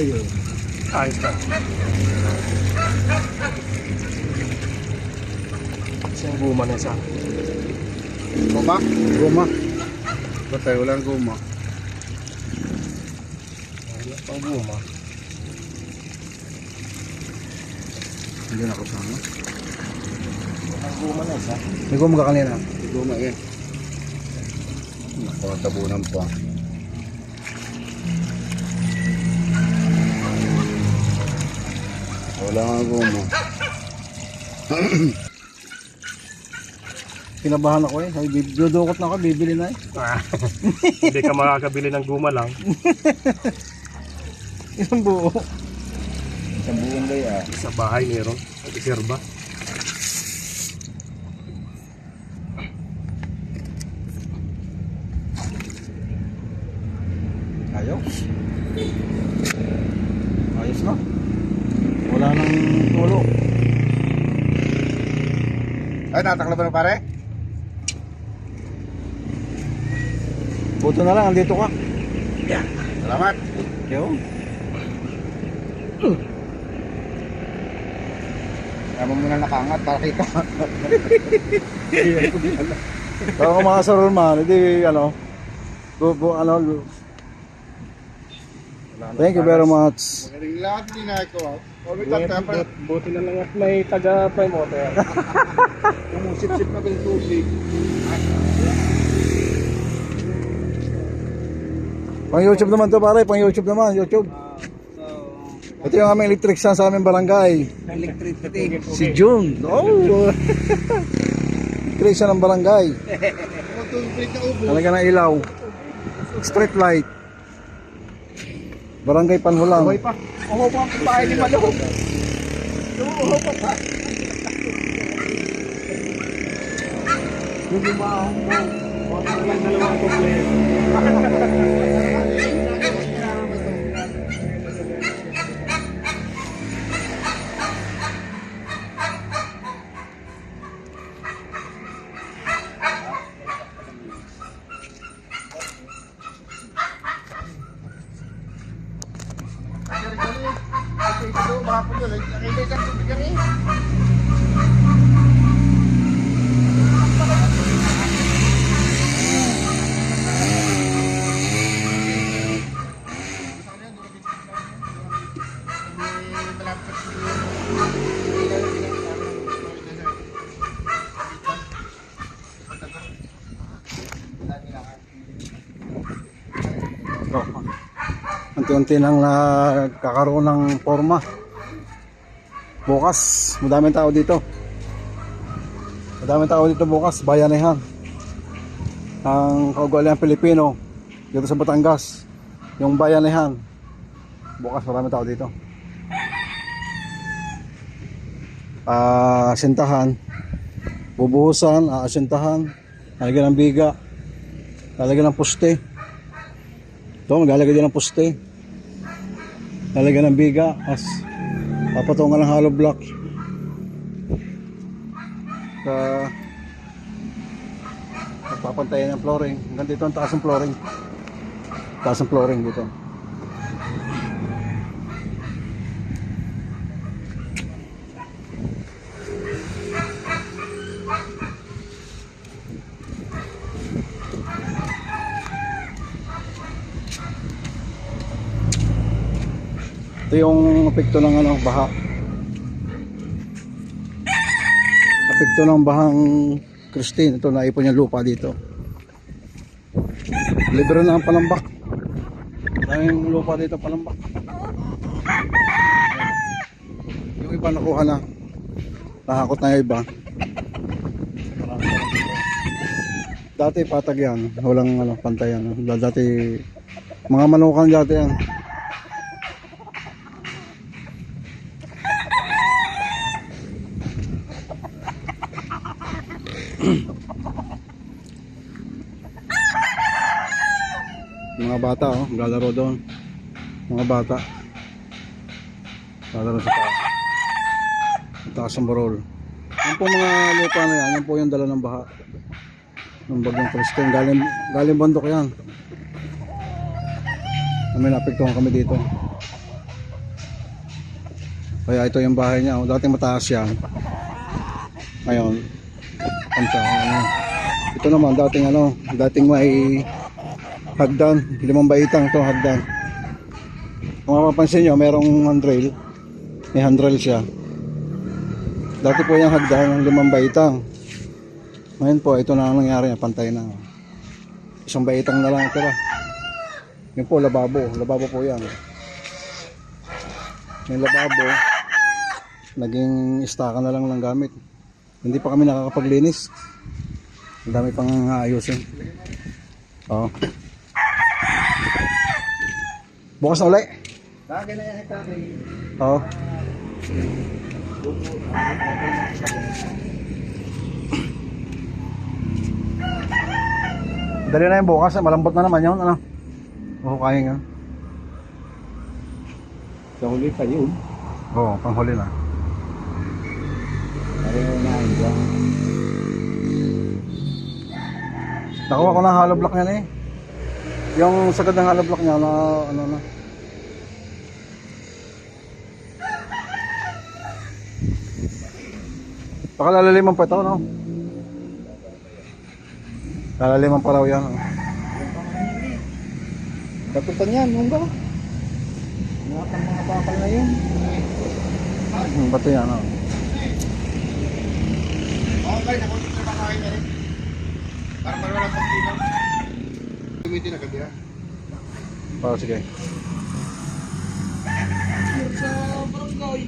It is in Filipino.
Ayun. Ayos na. Isang guma na isa. Guma? Guma. Patay, walang guma. Wala pang guma. Hindi na kasama. Ang guma na isa. May guma ka kanina. May guma yan. Naku, tabunan pa. Wala nga guma. Kinabahan ako eh. Sabi, dudukot na ako, bibili na eh. Ah, Hindi ka makakabili ng guma lang. Isang buo. Isang buong gaya. Sa bahay meron. Reserva. Ayaw. Ayos na. Wala nang tulo. Ay, natakla ba na pare? Buto na lang, andito ka. Yeah. Salamat. Yo. Tama mo na nakangat para kita. Pero kung mga sarol man, hindi ano, bu, bu, ano, thank you very much. Magaling lahat din na ako. Buti, at tapos buti, buti na lang at may taga prime water. umusip-sip na ng tubig. Pang YouTube naman to pare, pang YouTube naman, YouTube. Ito yung aming electric sa aming barangay. Electricity. Si June. Oh! electric ng barangay. Na. Talaga ng ilaw. Street light. Barangay Panhulang. Buhay pa. Oo pa ang bahay ni Malo. Oo pa pa. Yung gumahong mo. Wala lang dalawang kompleto. Unti-unti nang nakakaroon ng forma. Bukas, madaming tao dito. Madaming tao dito bukas, bayanihan. Ang kaugalian Pilipino dito sa Batangas. Yung bayanihan. Bukas maraming tao dito. Ah, sintahan. Bubuhusan, aasintahan. Lalagyan ng biga. Lalagyan ng poste. Ito, maglalagay din ng poste. Lalagyan ng biga. As, papatungan ng hollow block. Sa, papantayan ng flooring. Hanggang dito ang taas ng flooring. Taas ng flooring dito. Ito yung epekto ng ano, baha. Epekto ng bahang Christine. Ito, naipon yung lupa dito. Libre na ang palambak. Daming lupa dito palambak. Yung iba nakuha na. Nakakot na yung iba. Dati patag yan. Walang ano, pantay yan. Dati mga manukan dati yan. Mga bata oh, lalaro doon. Mga bata. Lalaro sa taas. Taas ng barol. Yan po mga lupa na yan, yan po yung dala ng baha. Ng bagyong Christine. Galing, galing bundok yan. Kami napektuhan kami dito. Kaya ito yung bahay niya. oh. Dating mataas yan. Ngayon, ano, ano. Ito naman, dating ano, dating may hagdan. Limang baitang to hagdan. Kung mapapansin nyo, merong handrail. May handrail siya. Dati po yung hagdan ng limang baitang. Ngayon po, ito na ang nangyari. Pantay na. Isang baitang na lang tira. Yan po, lababo. Lababo po yan. Yung lababo, naging istaka na lang ng gamit. Hindi pa kami nakakapaglinis. Ang dami pang aayusin. Oo. Bukas na uli. Bagay na yan ito. Oo. Dali na yung bukas, malambot na naman yun, ano? Oo, kaya nga. Sa huli pa yun. Oo, panghuli na. Pareho na yun. Nakuha ko ng hollow block niya na eh. Yung sagad ng hollow block niya na ano na. Baka lalaliman pa ito, no? Lalaliman pa raw yan. oh. Katutan yan, nung ba? Mga pang mga bakal na yun. Hmm, bato yan, oh. Sa rin. Para marwala sa pinaw. Tumitin na. Oh, sige. Sa barangay.